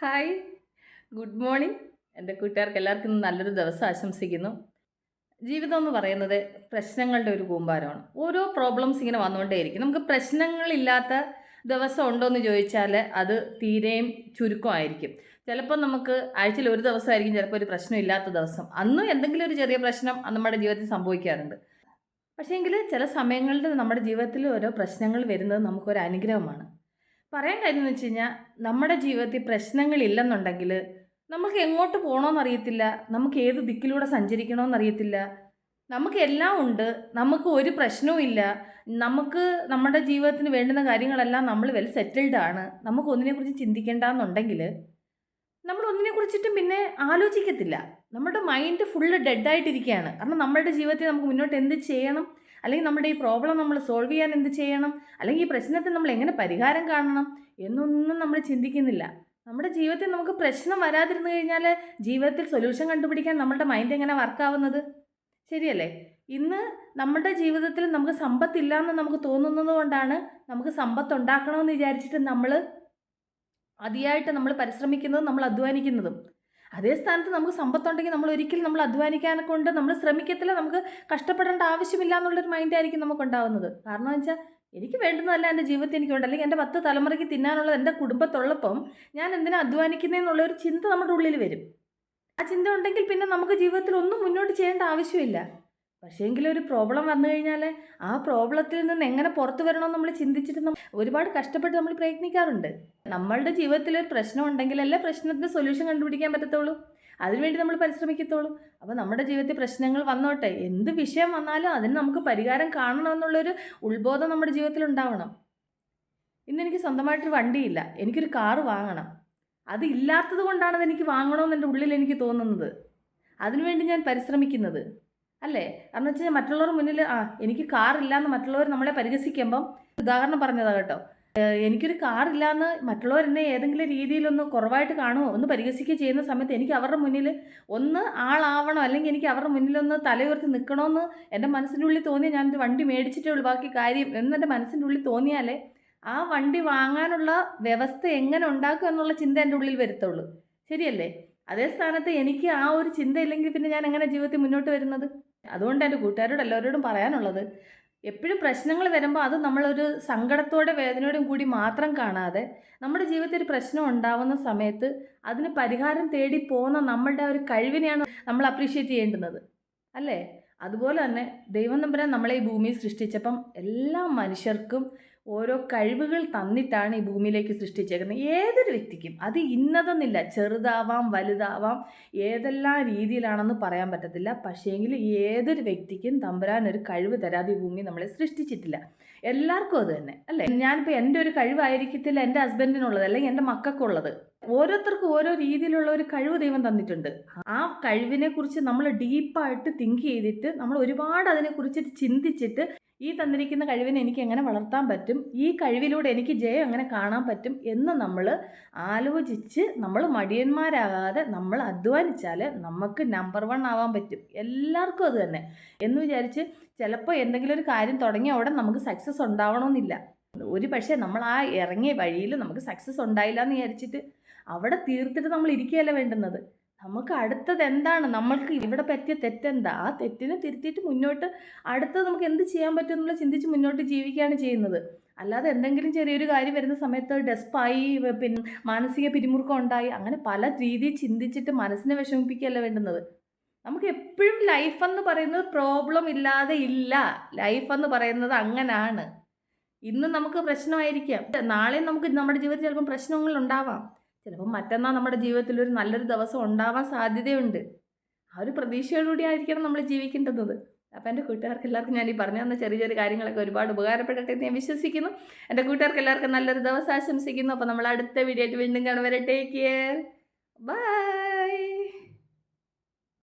Hi. Good morning. എന്റെ കൂട്ടുകാർക്ക് എല്ലാവർക്കും നല്ലൊരു ദിവസം ആശംസിക്കുന്നു. ജീവിതം എന്ന് പറയുന്നത് പ്രശ്നങ്ങളുടെ ഒരു കൂമ്പാരമാണ്. ഓരോ പ്രോബ്ലംസ് ഇങ്ങനെ വന്നുകൊണ്ടേയിരിക്കും. നമുക്ക് പ്രശ്നങ്ങളില്ലാത്ത ദിവസം ഉണ്ടോ എന്ന് ചോദിച്ചാൽ അത് തീരെയും ചുരുക്കമായിരിക്കും ചിലപ്പോൾ നമുക്ക് ആഴ്ചയിൽ ഒരു ദിവസമായിരിക്കും ചിലപ്പോൾ ഒരു പ്രശ്നമില്ലാത്ത ദിവസം. അന്ന് എന്തെങ്കിലും ഒരു ചെറിയ പ്രശ്നം നമ്മുടെ ജീവിതത്തിൽ സംഭവിക്കാറുണ്ട്. പക്ഷേങ്കിൽ ചില സമയങ്ങളിൽ നമ്മുടെ ജീവിതത്തിൽ ഓരോ പ്രശ്നങ്ങൾ വരുന്നത് നമുക്കൊരു അനുഗ്രഹമാണ്. പറയാൻ കാര്യം എന്ന് വെച്ച് കഴിഞ്ഞാൽ നമ്മുടെ ജീവിതത്തിൽ പ്രശ്നങ്ങളില്ലെന്നുണ്ടെങ്കിൽ നമുക്ക് എങ്ങോട്ട് പോകണമെന്ന് അറിയത്തില്ല നമുക്ക് ഏത് ദിക്കിലൂടെ സഞ്ചരിക്കണമെന്ന് അറിയത്തില്ല. നമുക്ക് എല്ലാം ഉണ്ട് നമുക്ക് ഒരു പ്രശ്നവും ഇല്ല. നമുക്ക് നമ്മുടെ ജീവിതത്തിന് വേണ്ടുന്ന കാര്യങ്ങളെല്ലാം നമ്മൾ വെൽ സെറ്റിൽഡ് ആണ്. നമുക്ക് ഒന്നിനെക്കുറിച്ച് ചിന്തിക്കേണ്ടെന്നുണ്ടെങ്കിൽ നമ്മൾ ഒന്നിനെക്കുറിച്ചിട്ടും പിന്നെ ആലോചിക്കത്തില്ല. നമ്മുടെ മൈൻഡ് ഫുള്ള് ഡെഡായിട്ടിരിക്കുകയാണ്. കാരണം നമ്മളുടെ ജീവിതത്തിൽ നമുക്ക് മുന്നോട്ട് എന്ത് ചെയ്യണം അല്ലെങ്കിൽ നമ്മുടെ ഈ പ്രോബ്ലം നമ്മൾ സോൾവ് ചെയ്യാൻ എന്ത് ചെയ്യണം? അല്ലെങ്കിൽ ഈ പ്രശ്നത്തെ നമ്മൾ എങ്ങനെ പരിഹാരം കാണണം? എന്നൊന്നും നമ്മൾ ചിന്തിക്കുന്നില്ല. നമ്മുടെ ജീവിതത്തിൽ നമുക്ക് പ്രശ്നം വരാതിരുന്നു കഴിഞ്ഞാൽ ജീവിതത്തിൽ സൊല്യൂഷൻ കണ്ടുപിടിക്കാൻ നമ്മളുടെ മൈൻഡ് എങ്ങനെ വർക്കാവുന്നത് ശരിയല്ലേ? ഇന്ന് നമ്മുടെ ജീവിതത്തിൽ നമുക്ക് സമ്പത്തില്ല എന്ന് നമുക്ക് തോന്നുന്നത് കൊണ്ടാണ് നമുക്ക് സമ്പത്ത് ഉണ്ടാക്കണമെന്ന് വിചാരിച്ചിട്ട് നമ്മൾ അതിയായിട്ട് നമ്മൾ പരിശ്രമിക്കുന്നതും നമ്മൾ അധ്വാനിക്കുന്നതും. അതേ സ്ഥാനത്ത് നമുക്ക് സമ്പത്തുണ്ടെങ്കിൽ നമ്മൾ ഒരിക്കലും നമ്മൾ അധ്വാനിക്കാനെ കൊണ്ട് നമ്മൾ ശ്രമിക്കത്തില്ല. നമുക്ക് കഷ്ടപ്പെടേണ്ട ആവശ്യമില്ല എന്നുള്ളൊരു മൈൻഡായിരിക്കും നമുക്ക് ഉണ്ടാവുന്നത്. കാരണം വെച്ചാൽ എനിക്ക് വേണ്ടുന്നതല്ല എന്റെ ജീവിതത്തിൽ എനിക്കുണ്ട്. അല്ലെങ്കിൽ എന്റെ പത്ത് തലമുറയ്ക്ക് തിന്നാനുള്ളത് എന്റെ കുടുംബത്തുള്ളപ്പം ഞാൻ എന്തിനാ അധ്വാനിക്കുന്നതെന്നുള്ള ഒരു ചിന്ത നമ്മുടെ ഉള്ളിൽ വരും. ആ ചിന്ത ഉണ്ടെങ്കിൽ പിന്നെ നമുക്ക് ജീവിതത്തിൽ ഒന്നും മുന്നോട്ട് ചെയ്യേണ്ട ആവശ്യമില്ല. പക്ഷേങ്കിൽ ഒരു പ്രോബ്ലം വന്നു കഴിഞ്ഞാൽ ആ പ്രോബ്ലത്തിൽ നിന്ന് എങ്ങനെ പുറത്തു വരണമെന്ന് നമ്മൾ ചിന്തിച്ചിട്ട് നമ്മൾ ഒരുപാട് കഷ്ടപ്പെട്ട് നമ്മൾ പ്രയത്നിക്കാറുണ്ട്. നമ്മളുടെ ജീവിതത്തിൽ ഒരു പ്രശ്നം ഉണ്ടെങ്കിലല്ലേ പ്രശ്നത്തിന് സൊല്യൂഷൻ കണ്ടുപിടിക്കാൻ പറ്റത്തുള്ളൂ. അതിനുവേണ്ടി നമ്മൾ പരിശ്രമിക്കത്തുള്ളൂ. അപ്പോൾ നമ്മുടെ ജീവിതത്തിൽ പ്രശ്നങ്ങൾ വന്നോട്ടെ. എന്ത് വിഷയം വന്നാലും അതിന് നമുക്ക് പരിഹാരം കാണണമെന്നുള്ളൊരു ഉത്ബോധം നമ്മുടെ ജീവിതത്തിൽ ഉണ്ടാവണം. ഇന്ന് എനിക്ക് സ്വന്തമായിട്ടൊരു വണ്ടിയില്ല. എനിക്കൊരു കാറ് വാങ്ങണം. അത് ഇല്ലാത്തത് കൊണ്ടാണ് അത് എനിക്ക് വാങ്ങണമെന്ന് എന്റെ ഉള്ളിൽ എനിക്ക് തോന്നുന്നത്. അതിനുവേണ്ടി ഞാൻ പരിശ്രമിക്കുന്നത്. അല്ലേ? കാരണം വെച്ചാൽ മറ്റുള്ളവർ മുന്നിൽ ആ എനിക്ക് കാറില്ല എന്ന് മറ്റുള്ളവർ നമ്മളെ പരിഹസിക്കുമ്പം ഉദാഹരണം പറഞ്ഞതാണ് കേട്ടോ. എനിക്കൊരു എനിക്കൊരു കാറില്ലാന്ന് മറ്റുള്ളവർ എന്നെ ഏതെങ്കിലും രീതിയിലൊന്ന് കുറവായിട്ട് കാണുമോ ഒന്ന് പരിഹസിക്കുകയോ ചെയ്യുന്ന സമയത്ത് എനിക്ക് അവരുടെ മുന്നിൽ ഒന്ന് ആളാവണം അല്ലെങ്കിൽ എനിക്ക് അവരുടെ മുന്നിലൊന്ന് തലയുയർത്തി നിൽക്കണമെന്ന് എന്റെ മനസ്സിന്റെ ഉള്ളിൽ ഞാൻ ഞാനൊരു വണ്ടി മേടിച്ചിട്ടേ ഉള്ളൂ ബാക്കി കാര്യം എന്നെന്റെ മനസ്സിന്റെ ഉള്ളിൽ തോന്നിയാലേ ആ വണ്ടി വാങ്ങാനുള്ള വ്യവസ്ഥ എങ്ങനെ ഉണ്ടാക്കും എന്നുള്ള ചിന്ത എന്റെ ഉള്ളിൽ വരുത്തുള്ളൂ. ശരിയല്ലേ? അതേ സ്ഥാനത്ത് എനിക്ക് ആ ഒരു ചിന്ത ഇല്ലെങ്കിൽ പിന്നെ ഞാൻ എങ്ങനെ ജീവിതത്തിൽ മുന്നോട്ട് വരുന്നത്? അതുകൊണ്ട് എന്റെ കൂട്ടുകാരോട് എല്ലാവരോടും പറയാനുള്ളത്. എപ്പോഴും പ്രശ്നങ്ങൾ വരുമ്പോൾ അത് നമ്മളൊരു സങ്കടത്തോടെ വേദനയോടും കൂടി മാത്രം കാണാതെ നമ്മുടെ ജീവിതത്തിൽ ഒരു പ്രശ്നം ഉണ്ടാവുന്ന സമയത്ത് അതിന് പരിഹാരം തേടി പോകുന്ന നമ്മളുടെ ഒരു കഴിവിനെയാണ് നമ്മൾ അപ്രീഷിയേറ്റ് ചെയ്യേണ്ടുന്നത്. അല്ലേ? അതുപോലെ തന്നെ ദൈവം നമ്പരാൻ നമ്മളെ ഈ ഭൂമിയിൽ സൃഷ്ടിച്ചപ്പം എല്ലാ മനുഷ്യർക്കും ഓരോ കഴിവുകൾ തന്നിട്ടാണ് ഈ ഭൂമിയിലേക്ക് സൃഷ്ടിച്ചേക്കുന്നത്. ഏതൊരു വ്യക്തിക്കും അത് ഇന്നതെന്നില്ല. ചെറുതാവാം വലുതാവാം ഏതെല്ലാം രീതിയിലാണെന്ന് പറയാൻ പറ്റത്തില്ല. പക്ഷേങ്കിൽ ഏതൊരു വ്യക്തിക്കും തമ്പുരാൻ ഒരു കഴിവ് തരാതെ ഈ ഭൂമി നമ്മളെ സൃഷ്ടിച്ചിട്ടില്ല. എല്ലാവർക്കും അത് തന്നെ അല്ലേ? ഞാനിപ്പോൾ എന്റെ ഒരു കഴിവായിരിക്കത്തില്ല എന്റെ ഹസ്ബൻഡിനുള്ളത് അല്ലെങ്കിൽ എന്റെ മക്കൾക്കുള്ളത്. ഓരോരുത്തർക്കും ഓരോ രീതിയിലുള്ള ഒരു കഴിവ് ദൈവം തന്നിട്ടുണ്ട്. ആ കഴിവിനെ കുറിച്ച് നമ്മൾ ഡീപ്പായിട്ട് തിങ്ക് ചെയ്തിട്ട് നമ്മൾ ഒരുപാട് അതിനെ അതിനെക്കുറിച്ച് ചിന്തിച്ചിട്ട് ഈ തന്നിരിക്കുന്ന കഴിവിനെ എനിക്ക് എങ്ങനെ വളർത്താൻ പറ്റും? ഈ കഴിവിലൂടെ എനിക്ക് ജയം എങ്ങനെ കാണാൻ പറ്റും? എന്ന് നമ്മൾ ആലോചിച്ച് നമ്മൾ മടിയന്മാരാകാതെ നമ്മൾ അധ്വാനിച്ചാൽ നമുക്ക് നമ്പർ വൺ ആവാൻ പറ്റും. എല്ലാവർക്കും അത് തന്നെ. എന്ന് വിചാരിച്ച് ചിലപ്പോൾ എന്തെങ്കിലും ഒരു കാര്യം തുടങ്ങിയ ഉടൻ നമുക്ക് സക്സസ് ഉണ്ടാവണമെന്നില്ല. ഒരു പക്ഷേ നമ്മൾ ആ ഇറങ്ങിയ വഴിയിൽ നമുക്ക് സക്സസ് ഉണ്ടായില്ല എന്ന് വിചാരിച്ചിട്ട് അവിടെ തീർത്തിട്ട് നമ്മൾ ഇരിക്കുകയല്ല വേണ്ടുന്നത്? നമുക്ക് അടുത്തത് എന്താണ്? നമ്മൾക്ക് ഇവിടെ പറ്റിയ തെറ്റെന്താ? ആ തെറ്റിനെ തിരുത്തിയിട്ട് മുന്നോട്ട് അടുത്തത് നമുക്ക് എന്ത് ചെയ്യാൻ പറ്റും എന്നുള്ള ചിന്തിച്ച് മുന്നോട്ട് ജീവിക്കുകയാണ് ചെയ്യുന്നത്. അല്ലാതെ എന്തെങ്കിലും ചെറിയൊരു കാര്യം വരുന്ന സമയത്ത് ഡെസ്പായി പിന്നെ മാനസിക പിരിമുറുക്കം ഉണ്ടായി അങ്ങനെ പല രീതിയിൽ ചിന്തിച്ചിട്ട് മനസ്സിനെ വിഷമിപ്പിക്കുകയല്ല വേണ്ടുന്നത്? നമുക്ക് എപ്പോഴും ലൈഫ് എന്ന് പറയുന്നത് പ്രോബ്ലം ഇല്ലാതെ ഇല്ല. ലൈഫ് എന്ന് പറയുന്നത് അങ്ങനാണ്. ഇന്ന് നമുക്ക് പ്രശ്നമായിരിക്കാം. നാളെ നമുക്ക് നമ്മുടെ ജീവിതത്തിൽ ചിലപ്പം പ്രശ്നങ്ങൾ ഉണ്ടാവാം. ചിലപ്പം മറ്റന്നാൾ നമ്മുടെ ജീവിതത്തിൽ ഒരു നല്ലൊരു ദിവസം ഉണ്ടാവാൻ സാധ്യതയുണ്ട്. ആ ഒരു പ്രതീക്ഷയോടുകൂടി ആയിരിക്കണം നമ്മൾ ജീവിക്കേണ്ടത് അപ്പോൾ എന്റെ കൂട്ടുകാർക്ക് എല്ലാവർക്കും ഞാൻ ഈ പറഞ്ഞു തന്ന ചെറിയ ചെറിയ കാര്യങ്ങളൊക്കെ ഒരുപാട് ഉപകാരപ്പെടട്ടെ എന്ന് ഞാൻ വിശ്വസിക്കുന്നു. എന്റെ കൂട്ടുകാർക്ക് എല്ലാവർക്കും നല്ലൊരു ദിവസം ആശംസിക്കുന്നു. അപ്പോൾ നമ്മൾ അടുത്ത വീഡിയോ ആയിട്ട് വീണ്ടും കാണുവരെ ടേക്ക് കെയർ ബൈ